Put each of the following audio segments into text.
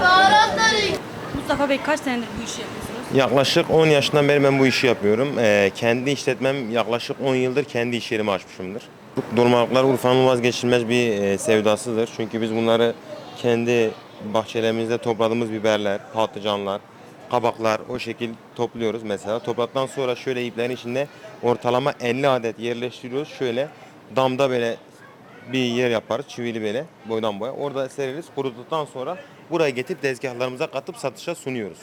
Baharatları. Mustafa Bey kaç senedir bu işi yapıyorsunuz? Yaklaşık 10 yaşından beri ben bu işi yapıyorum. Ee, kendi işletmem yaklaşık 10 yıldır kendi iş yerimi açmışımdır. Dolmalıklar Urfa'nın vazgeçilmez bir e, sevdasıdır. Çünkü biz bunları kendi bahçelerimizde topladığımız biberler, patlıcanlar, kabaklar o şekil topluyoruz mesela. Topladıktan sonra şöyle iplerin içinde ortalama 50 adet yerleştiriyoruz. Şöyle damda böyle bir yer yaparız çivili böyle boydan boya. Orada sereriz. Kuruduktan sonra buraya getirip tezgahlarımıza katıp satışa sunuyoruz.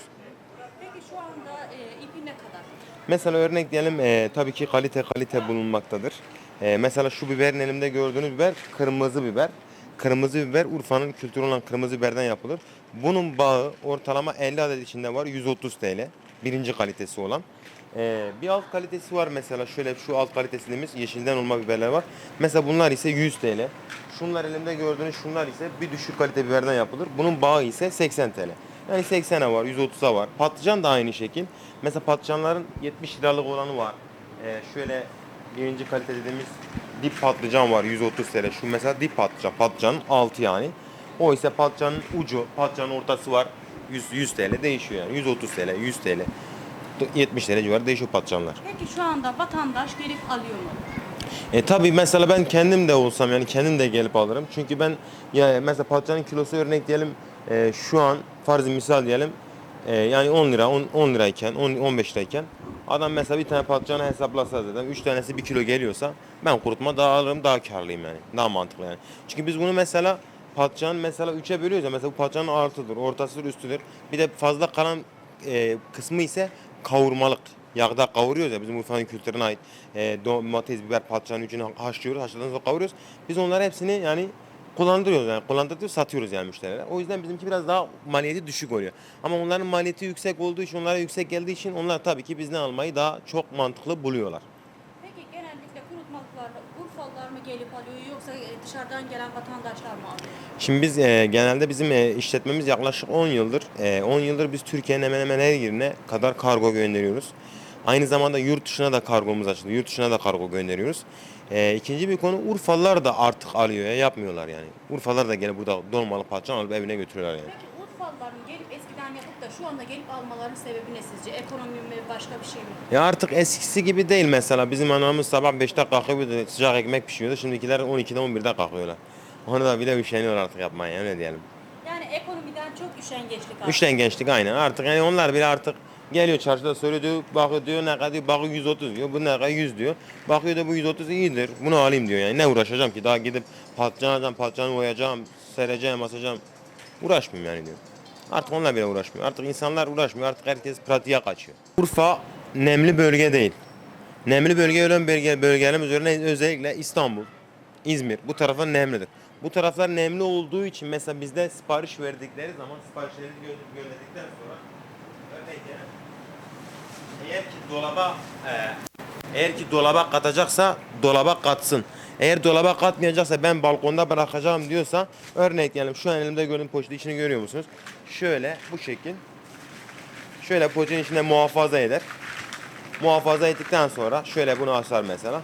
Peki şu anda e, ipi ne kadar? Mesela örnek diyelim e, tabii ki kalite kalite bulunmaktadır. E, mesela şu biberin elimde gördüğünüz biber kırmızı biber. Kırmızı biber Urfa'nın kültürü olan kırmızı biberden yapılır. Bunun bağı ortalama 50 adet içinde var 130 TL. Birinci kalitesi olan. E, bir alt kalitesi var mesela şöyle şu alt kalitesi dediğimiz yeşilden olma biberler var. Mesela bunlar ise 100 TL. Şunlar elimde gördüğünüz şunlar ise bir düşük kalite biberden yapılır. Bunun bağı ise 80 TL. Yani 80'e var, 130'a var. Patlıcan da aynı şekil. Mesela patlıcanların 70 liralık olanı var. Ee, şöyle birinci kalite dediğimiz dip patlıcan var 130 TL. Şu mesela dip patlıcan. Patlıcanın altı yani. O ise patlıcanın ucu, patlıcanın ortası var. 100, 100 TL değişiyor yani. 130 TL, 100 TL. 70 TL civarı değişiyor patlıcanlar. Peki şu anda vatandaş gelip alıyor mu? E tabii mesela ben kendim de olsam yani kendim de gelip alırım. Çünkü ben ya mesela patlıcanın kilosu örnek diyelim e, şu an farz misal diyelim e, yani 10 lira 10, 10 lirayken 10 15 lirayken adam mesela bir tane patlıcanı hesaplasa zaten 3 tanesi 1 kilo geliyorsa ben kurutma daha alırım daha karlıyım yani. Daha mantıklı yani. Çünkü biz bunu mesela patlıcan mesela 3'e bölüyoruz ya mesela bu patlıcanın artıdır, ortasıdır, üstüdür. Bir de fazla kalan e, kısmı ise kavurmalık. Yağda kavuruyoruz ya bizim Urfa'nın kültürüne ait e, domates, biber, patlıcan üçünü haşlıyoruz. Haşladıktan sonra kavuruyoruz. Biz onları hepsini yani kullandırıyoruz yani kullandırıyoruz satıyoruz yani müşterilere. O yüzden bizimki biraz daha maliyeti düşük oluyor. Ama onların maliyeti yüksek olduğu için onlara yüksek geldiği için onlar tabii ki bizden almayı daha çok mantıklı buluyorlar. Kurutmalıklarla Urfalılar mı gelip alıyor yoksa e, dışarıdan gelen vatandaşlar mı alıyor? Şimdi biz e, genelde bizim e, işletmemiz yaklaşık 10 yıldır. E, 10 yıldır biz Türkiye'nin hemen hemen her yerine kadar kargo gönderiyoruz. Aynı zamanda yurt dışına da kargomuz açıldı. Yurt dışına da kargo gönderiyoruz. E, ikinci bir konu Urfalılar da artık alıyor ya yapmıyorlar yani. Urfalılar da gelip burada dolmalı patlıcan alıp evine götürüyorlar yani. Peki Urfalıların gelip eskiden yapıp da şu anda gelip almalarının sebebi ne sizce? Ekonomi mi başka bir şey mi? Ya artık eskisi gibi değil mesela. Bizim anamız sabah 5'te kalkıyordu, sıcak ekmek pişiyordu. Şimdikiler 12'de 11'de kalkıyorlar. Onu da bile üşeniyor artık yapmaya öyle diyelim. Yani ekonomiden çok üşengeçlik var. Üçten geçtik aynen. Artık yani onlar bile artık geliyor çarşıda söylüyor diyor, bakıyor diyor ne kadar diyor, bakıyor 130 diyor, bu ne kadar 100 diyor. Bakıyor da bu 130 iyidir, bunu alayım diyor yani. Ne uğraşacağım ki daha gidip patlıcan alacağım, patlıcanı oyacağım, sereceğim, asacağım. Uğraşmıyorum yani diyor. Artık onlar bile uğraşmıyor. Artık insanlar uğraşmıyor, artık herkes pratiğe kaçıyor. Urfa nemli bölge değil. Nemli bölge olan bölge, bölgelerimiz örneğin özellikle İstanbul, İzmir bu tarafa nemlidir. Bu taraflar nemli olduğu için mesela bizde sipariş verdikleri zaman siparişleri gö- gönderdikten sonra örneğin eğer ki dolaba e, eğer ki dolaba katacaksa dolaba katsın. Eğer dolaba katmayacaksa ben balkonda bırakacağım diyorsa örnek diyelim şu an elimde gördüğüm poşeti içini görüyor musunuz? Şöyle bu şekil. Şöyle poşetin içinde muhafaza eder. Muhafaza ettikten sonra şöyle bunu asar mesela.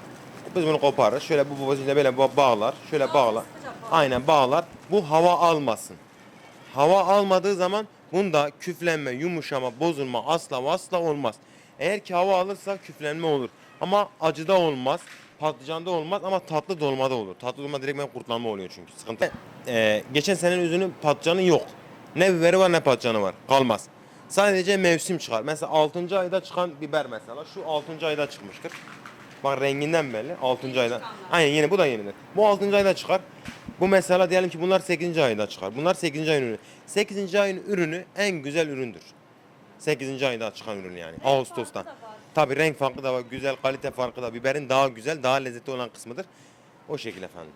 Biz bunu koparırız. Şöyle bu poşetle böyle ba- bağlar. Şöyle bağlar. Aynen bağlar. Bu hava almasın. Hava almadığı zaman bunda küflenme, yumuşama, bozulma asla asla olmaz. Eğer ki hava alırsa küflenme olur. Ama acıda olmaz. Patlıcanda olmaz ama tatlı dolmada olur. Tatlı dolma direkt ben kurtlanma oluyor çünkü. Sıkıntı. Ee, geçen senenin üzümün patlıcanı yok. Ne biberi var ne patlıcanı var. Kalmaz. Sadece mevsim çıkar. Mesela 6. ayda çıkan biber mesela. Şu 6. ayda çıkmıştır. Bak renginden belli. 6. ayda. Aynen yeni bu da yenidir. Bu 6. ayda çıkar. Bu mesela diyelim ki bunlar 8. ayda çıkar. Bunlar 8. ayın ürünü. 8. ayın ürünü en güzel üründür. 8. ayda çıkan ürün yani. Ağustos'ta. farkı da var. Tabii renk farkı da var. Güzel kalite farkı da. Biberin daha güzel, daha lezzetli olan kısmıdır. O şekilde efendim.